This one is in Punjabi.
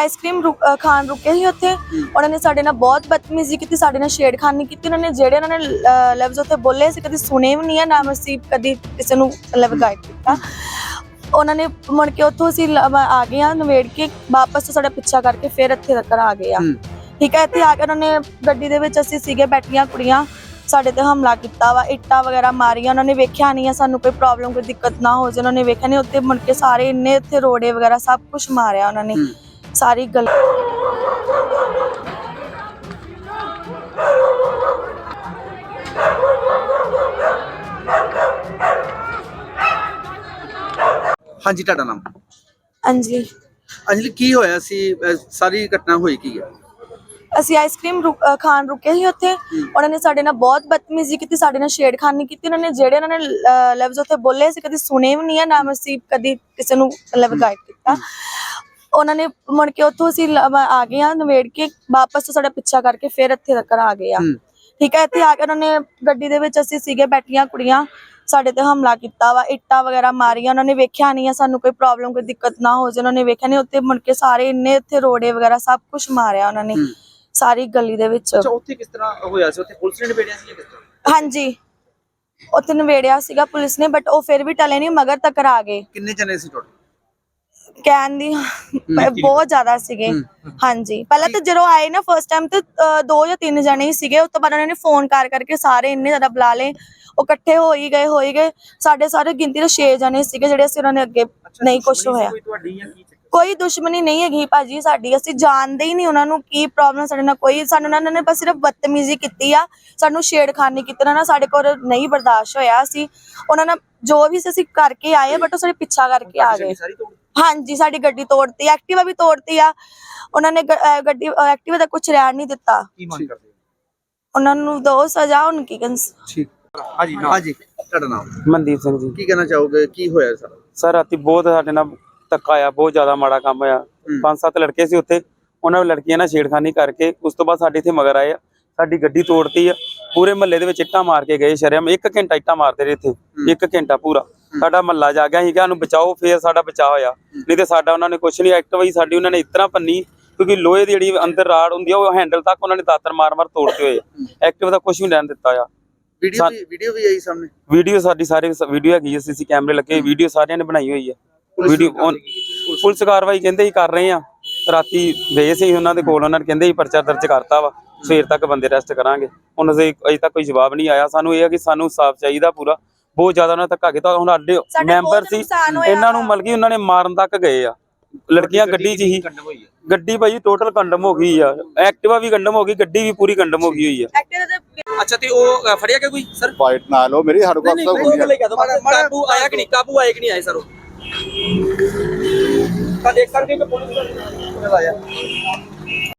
ਆਈਸਕ੍ਰੀਮ ਰੁਕ- ਖਾਣ ਰੁਕੇ ਸੀ ਉੱਥੇ। ਉਹਨਾਂ ਨੇ ਸਾਡੇ ਨਾਲ ਬਹੁਤ ਬਦਤਮੀਜ਼ੀ ਕੀਤੀ ਸਾਡੇ ਨਾਲ ਛੇੜਖਾਨੀ ਕੀਤੀ। ਉਹਨਾਂ ਨੇ ਜਿਹੜੇ ਉਹਨਾਂ ਨੇ ਲਫ਼ਜ਼ ਉੱਥੇ ਬੋਲੇ ਸੀ ਕਦੀ ਸੁਣੇ ਵੀ ਨਹੀਂ ਆ ਨਾ ਅਸੀਂ ਕਦੀ ਕਿਸੇ ਨੂੰ ਮਤਲਬ ਗਾਇਡ ਕੀਤਾ। ਉਹਨਾਂ ਨੇ ਮੁੜ ਕੇ ਉੱਥੋਂ ਅਸੀਂ ਲ- ਆ ਗਏ ਆ ਨਵੇੜ ਕੇ ਵਾਪਸ ਤੋਂ ਸਾਡਾ ਪਿੱਛਾ ਕਰਕੇ ਫਿਰ ਇੱਥੇ ਤੱਕ ਆ ਗਏ ਆ। ਹੂੰ। ਠੀਕ ਹੈ ਇੱਥੇ ਆ ਕੇ ਉਹਨਾਂ ਨੇ ਗੱਡੀ ਦੇ ਵਿੱਚ ਅਸੀਂ ਸੀਗੇ ਬੈਠੀਆਂ ਕੁੜੀਆਂ। ਸਾਡੇ ਤੇ ਹਮਲਾ ਕੀਤਾ ਵਾ ਇੱਟਾਂ ਵਗੈਰਾ ਮਾਰੀਆਂ ਉਹਨਾਂ ਨੇ ਵੇਖਿਆ ਨਹੀਂ ਆ ਸਾਨੂੰ ਕੋਈ ਪ੍ਰੋਬਲਮ ਕੋਈ ਦਿੱਕਤ ਨਾ ਹੋ ਜੇ ਉਹਨਾਂ ਨੇ ਵੇਖਿਆ ਨਹੀਂ ਉੱਤੇ ਮੁੜ ਕੇ ਸਾਰੇ ਇੰਨੇ ਇੱਥੇ ਰੋੜੇ ਵਗੈਰਾ ਸਭ ਕੁਝ ਮਾਰਿਆ ਉਹਨਾਂ ਨੇ। ਹੂੰ। ਸਾਰੀ ਗੱਲ ਹਾਂਜੀ ਤੁਹਾਡਾ ਨਾਮ? ਹਾਂਜੀ ਅੰਜਲੀ ਕੀ ਹੋਇਆ ਸੀ? ਅਹ ਸਾਰੀ ਘਟਨਾ ਹੋਈ ਕੀ ਹੈ? ਅਸੀਂ ਆਈਸਕ੍ਰੀਮ ਰੁਕ- ਅ, ਖਾਣ ਰੁਕੇ ਸੀ ਉੱਥੇ। ਉਹਨਾਂ ਨੇ ਸਾਡੇ ਨਾਲ ਬਹੁਤ ਬਦਤਮੀਜ਼ੀ ਕੀਤੀ ਸਾਡੇ ਨਾਲ ਛੇੜਖਾਨੀ ਕੀਤੀ। ਉਹਨਾਂ ਨੇ ਜਿਹੜੇ ਉਹਨਾਂ ਨੇ ਲ- ਲਫ਼ਜ਼ ਉੱਥੇ ਬੋਲੇ ਸੀ ਕਦੀ ਸੁਣੇ ਵੀ ਨਹੀਂ ਆ ਨਾ ਅਸੀਂ ਕਦੀ ਕਿਸੇ ਨੂੰ ਮਤਲਬ ਗਾਇਡ ਕੀਤਾ। ਉਹਨਾਂ ਨੇ ਮੁੜ ਕੇ ਉੱਥੋਂ ਅਸੀਂ ਲ- ਆ ਗਏ ਆ ਨਵੇੜ ਕੇ ਵਾਪਸ ਤੋਂ ਸਾਡਾ ਪਿੱਛਾ ਕਰਕੇ ਫਿਰ ਇੱਥੇ ਤੱਕ ਆ ਗਏ ਆ। ਹੂੰ। ਠੀਕ ਹੈ ਇੱਥੇ ਆ ਕੇ ਉਹਨਾਂ ਨੇ ਗੱਡੀ ਦੇ ਵਿੱਚ ਅਸੀਂ ਸੀਗੇ ਬੈਠੀਆਂ ਕੁੜੀਆਂ ਸਾਡੇ ਤੇ ਹਮਲਾ ਕੀਤਾ ਵਾ ਇੱਟਾਂ ਵਗੈਰਾ ਮਾਰੀਆਂ ਉਹਨਾਂ ਨੇ ਵੇਖਿਆ ਨਹੀਂ ਆ ਸਾਨੂੰ ਕੋਈ ਪ੍ਰੋਬਲਮ ਕੋਈ ਦਿੱਕਤ ਨਾ ਹੋ ਜੇ ਉਹਨਾਂ ਨੇ ਵੇਖਿਆ ਨਹੀਂ ਉੱਤੇ ਮੁੜ ਕੇ ਸਾਰੇ ਇੰਨੇ ਇੱਥੇ ਰੋੜੇ ਵਗੈਰਾ ਸਭ ਕੁਝ ਮਾਰਿਆ ਉਹਨਾਂ ਨੇ ਹੂੰ। ਸਾਰੀ ਗਲੀ ਦੇ ਵਿੱਚ। ਅੱਛਾ ਉੱਥੇ ਕਿਸ ਤਰ੍ਹਾਂ ਹੋਇਆ ਸੀ? ਉੱਥੇ ਪੁਲਿਸ ਨੇ ਨਿਬੇੜਿਆ ਸੀ ਜਾਂ ਕਿਸ ਤਰ੍ਹਾਂ? ਹਾਂਜੀ। ਉੱਥੇ ਨਵੇੜਿਆ ਸੀਗਾ ਪੁਲਿਸ ਨੇ ਬਟ ਉਹ ਫਿਰ ਵੀ ਟਲੇ ਨਹੀਂ ਮਗਰ ਤੱਕ ਆ ਗਏ। ਕਿੰਨੇ ਜਣੇ ਸੀ ਟੋਟਲ ਕਹਿਣ ਦੀ ਬਹੁਤ ਜ਼ਿਆਦਾ ਸੀਗੇ। ਹਾਂਜੀ। ਪਹਿਲਾਂ ਤਾਂ ਜਦੋਂ ਆਏ ਨਾ ਫਰਸਟ ਟਾਈਮ ਤੇ ਦੋ ਜਾਂ ਤਿੰਨ ਜਣੇ ਹੀ ਸੀਗੇ। ਉਸ ਤੋਂ ਬਾਅਦ ਉਹਨਾਂ ਨੇ ਫੋਨ ਕਰ ਕਰਕੇ ਸਾਰੇ ਇੰਨੇ ਜ਼ਿਆਦਾ ਬੁਲਾ ਲਏ। ਉਹ ਇਕੱਠੇ ਹੋ ਹੀ ਗਏ ਹੋ ਹੀ ਗਏ। ਸਾਡੇ ਸਾਰੇ ਗਿਣਤੀ ਦੇ 6 ਜਣੇ ਸੀਗੇ ਜਿਹੜੇ ਅਸੀਂ ਉਹਨਾਂ ਨੇ ਅੱਗੇ ਨਹੀਂ ਕੁਝ ਹੋਇਆ। ਕੋਈ ਦੁਸ਼ਮਣੀ ਨਹੀਂ ਹੈਗੀ ਭਾਜੀ ਸਾਡੀ। ਅਸੀਂ ਜਾਣਦੇ ਹੀ ਨਹੀਂ ਉਹਨਾਂ ਨੂੰ ਕੀ ਪ੍ਰੋਬਲਮ ਸਾਡੇ ਨਾਲ ਕੋਈ। ਸਾਨੂੰ ਉਹਨਾਂ ਨੇ ਬਸ ਸਿਰਫ ਬਦਤਮੀਜ਼ੀ ਕੀਤੀ ਆ। ਸਾਨੂੰ ਛੇੜਖਾਨੀ ਕੀਤੀ। ਉਹਨਾਂ ਨਾਲ ਸਾਡੇ ਕੋਲ ਨਹੀਂ ਬਰਦਾਸ਼ਤ ਹੋਇਆ ਸੀ ਉਹਨਾਂ ਨਾਲ ਜੋ ਵੀ ਸੀ ਅਸੀਂ ਕਰਕੇ ਆਏ ਬਟ ਉਹ ਸਾਡੇ ਪਿੱਛਾ ਕਰਕੇ ਆ ਗਏ। ਹਾਂਜੀ ਸਾਡੀ ਗੱਡੀ ਤੋੜਤੀ ਐਕਟਿਵਾ ਵੀ ਤੋੜਤੀ ਆ। ਉਹਨਾਂ ਨੇ ਗ- ਅਹ ਗੱਡੀ ਐਕਟਿਵਾ ਦਾ ਕੁਝ ਰਹਿਣ ਨਹੀਂ ਦਿੱਤਾ। ਕੀ ਮੰਗ ਕਰਦੇ ਉਹਨਾਂ ਨੂੰ ਦੋ ਸਜ਼ਾ ਹੁਣ ਕੀ ਕੰਸ ਠੀਕ। ਹਾਂਜੀ ਹਾਂਜੀ। ਤੁਹਾਡਾ ਨਾਮ? ਮਨਦੀਪ ਸਿੰਘ ਜੀ। ਕੀ ਕਹਿਣਾ ਚਾਹੋਗੇ? ਕੀ ਹੋਇਆ ਸਰ? ਸਰ ਰਾਤੀ ਬਹੁਤ ਸਾਡੇ ਨਾਲ ਧੱਕਾ ਆ ਬਹੁਤ ਜ਼ਿਆਦਾ ਮਾੜਾ ਕੰਮ ਆ ਪੰਜ ਸੱਤ ਲੜਕੇ ਸੀ ਉੱਥੇ। ਉਹਨਾਂ ਨੇ ਲੜਕੀਆਂ ਨਾਲ ਛੇੜਖਾਨੀ ਕਰਕੇ ਉਸ ਤੋਂ ਬਾਅਦ ਸਾਡੇ ਇੱਥੇ ਮਗਰ ਆਏ ਆ। ਸਾਡੀ ਗੱਡੀ ਤੋੜਤੀ ਆ। ਪੂਰੇ ਮਹੱਲੇ ਦੇ ਵਿੱਚ ਇੱਟਾਂ ਮਾਰ ਕੇ ਗਏ ਸ਼ਰਮ ਇੱਕ ਘੰਟਾ ਇੱਟਾਂ ਮਾਰਦੇ ਰਹੇ ਇੱਥੇ। ਇੱਕ ਘੰਟਾ ਪੂਰਾ। ਸਾਡਾ ਮਹੱਲਾ ਜਾ ਗਿਆ। ਸੀਗਾ ਉਹਨੂੰ ਬਚਾਓ ਫੇਰ ਸਾਡਾ ਬਚਾਅ ਹੋਇਆ। ਨਹੀਂ ਤੇ ਸਾਡਾ ਉਹਨਾਂ ਨੇ ਕੁਝ ਨਹੀਂ ਐਕਟਿਵਾ ਹੀ ਸਾਡੀ ਉਹਨਾਂ ਨੇ ਇਤਨਾ ਪੰਨੀ ਕਿਉਂਕਿ ਲੋਹੇ ਦੀ ਜਿਹੜੀ ਅੰਦਰ ਰਾੜ ਹੁੰਦੀ ਆ ਉਹ ਹੈਂਡਲ ਤੱਕ ਉਹਨਾਂ ਨੇ ਦਾਤਰ ਮਾਰ-ਮਾਰ ਤੋੜਦੇ ਹੋਏ ਐਕਟਿਵਾ ਦਾ ਕੁਝ ਵੀ ਲੈਣ ਦਿੱਤਾ ਆ। ਵੀਡੀਓ ਵੀ ਵੀਡੀਓ ਵੀ ਆਈ ਸਾਹਮਣੇ? ਵੀਡੀਓ ਸਾਡੀ ਸਾਰੇ ਵੀਡੀਓ ਹੈਗੀ ਸੀਸੀ ਕੈਮਰੇ ਲੱਗੇ ਵੀਡੀਓ ਸਾਰਿਆਂ ਨੇ ਬਣਾਈ ਹੋਈ ਹੈ ਵੀਡੀਓ ਪੁਲਿਸ ਕਾਰਵਾਈ ਕਹਿੰਦੇ ਹੀ ਕਰ ਰਹੇ ਆ। ਰਾਤੀ ਗਏ ਸੀ ਉਹਨਾਂ ਦੇ ਕੋਲ। ਉਹਨਾਂ ਨੇ ਕਹਿੰਦੇ ਹੀ ਪਰਚਾ ਦਰਜ ਕਰਤਾ ਵਾ। ਸਵੇਰ ਤੱਕ ਬੰਦੇ ਅਰੈਸਟ ਕਰਾਂਗੇ। ਉਹਨਾਂ ਦੇ ਅਜੇ ਤੱਕ ਕੋਈ ਜਵਾਬ ਨਹੀਂ ਆਇਆ। ਸਾਨੂੰ ਇਹ ਹੈ ਕਿ ਸਾਨੂੰ ਸਾਫ਼ ਚਾਹੀਦਾ ਪੂਰਾ। ਬਹੁਤ ਜ਼ਿਆਦਾ ਉਹਨਾਂ ਨੇ ਧੱਕਾ ਕੀਤਾ। ਹੁਣ ਸਾਡੇ ਮੈਂਬਰ ਸੀ। ਇਹਨਾਂ ਨੂੰ ਵਾ। ਮਤਲਬ ਕਿ ਉਹਨਾਂ ਨੇ ਮਾਰਨ ਤੱਕ ਗਏ ਆ। ਲੜਕੀਆਂ ਗੱਡੀ 'ਚ ਹੀ। ਗੱਡੀ ਭਾਈ ਟੋਟਲ ਕੰਡਮ ਹੋ ਗਈ ਆ। ਐਕਟਿਵਾ ਵੀ ਕੰਡਮ ਹੋ ਗਈ। ਗੱਡੀ ਵੀ ਪੂਰੀ ਕੰਡਮ ਹੋ ਗਈ ਹੋਈ ਆ। ਅੱਛਾ ਤੇ ਉਹ ਫੜਿਆ ਗਿਆ ਕੋਈ ਸਰ? ਫਾਈਟ ਨਾ ਲਓ ਮੇਰੀ ਸਾਡੇ ਕੋਲ ਅਫਸਰ ਹੁੰਦੀ ਹੈ ਕਾਬੂ ਆਇਆ ਕਿ ਨਹੀਂ? ਕਾਬੂ ਆਇਆ ਕਿ ਨਹੀਂ ਆਇਆ ਸਰ ਉਹ? ਤਾਂ ਦੇਖ ਸਕਦੇ ਹੋ ਕਿ ਪੁਲਿਸ ਨੇ ਆਇਆ